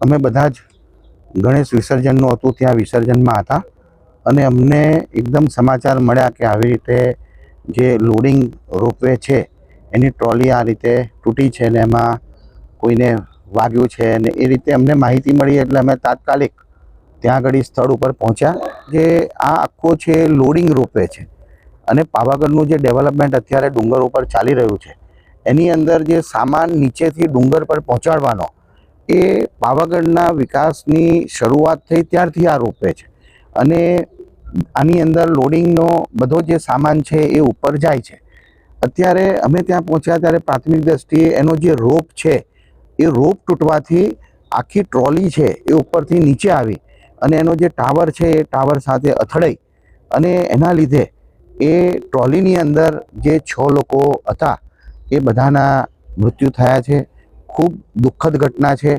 અમે બધા જ ગણેશ વિસર્જનનું હતું ત્યાં વિસર્જનમાં હતા. અને અમને એકદમ સમાચાર મળ્યા કે આવી રીતે જે લોડિંગ રોપવે છે, એની ટ્રોલી આ રીતે તૂટી છે ને એમાં કોઈને વાગ્યું છે ને એ રીતે અમને માહિતી મળી એટલે અમે તાત્કાલિક ત્યાં આગળ સ્થળ ઉપર પહોંચ્યા જે આ આખો છે લોડિંગ રોપવે છે. અને પાવાગઢનું જે ડેવલપમેન્ટ અત્યારે ડુંગર ઉપર ચાલી રહ્યું છે, એની અંદર જે સામાન નીચેથી ડુંગર પર પહોંચાડવાનો એ પાવાગઢના વિકાસની શરૂઆત થઈ ત્યારથી આ રોપવે છે. અને આની અંદર લોડિંગનો બધો જે સામાન છે એ ઉપર જાય છે. અત્યારે અમે ત્યાં પહોંચ્યા ત્યારે પ્રાથમિક દ્રષ્ટિએ એનો જે રોપ છે, એ રોપ તૂટવાથી આખી ટ્રોલી છે એ ઉપરથી નીચે આવી અને એનો જે ટાવર છે એ ટાવર સાથે અથડાઈ અને એના લીધે એ ટ્રોલીની અંદર જે છ લોકો હતા એ બધાના મૃત્યુ થયા છે. ખૂબ દુઃખદ ઘટના છે.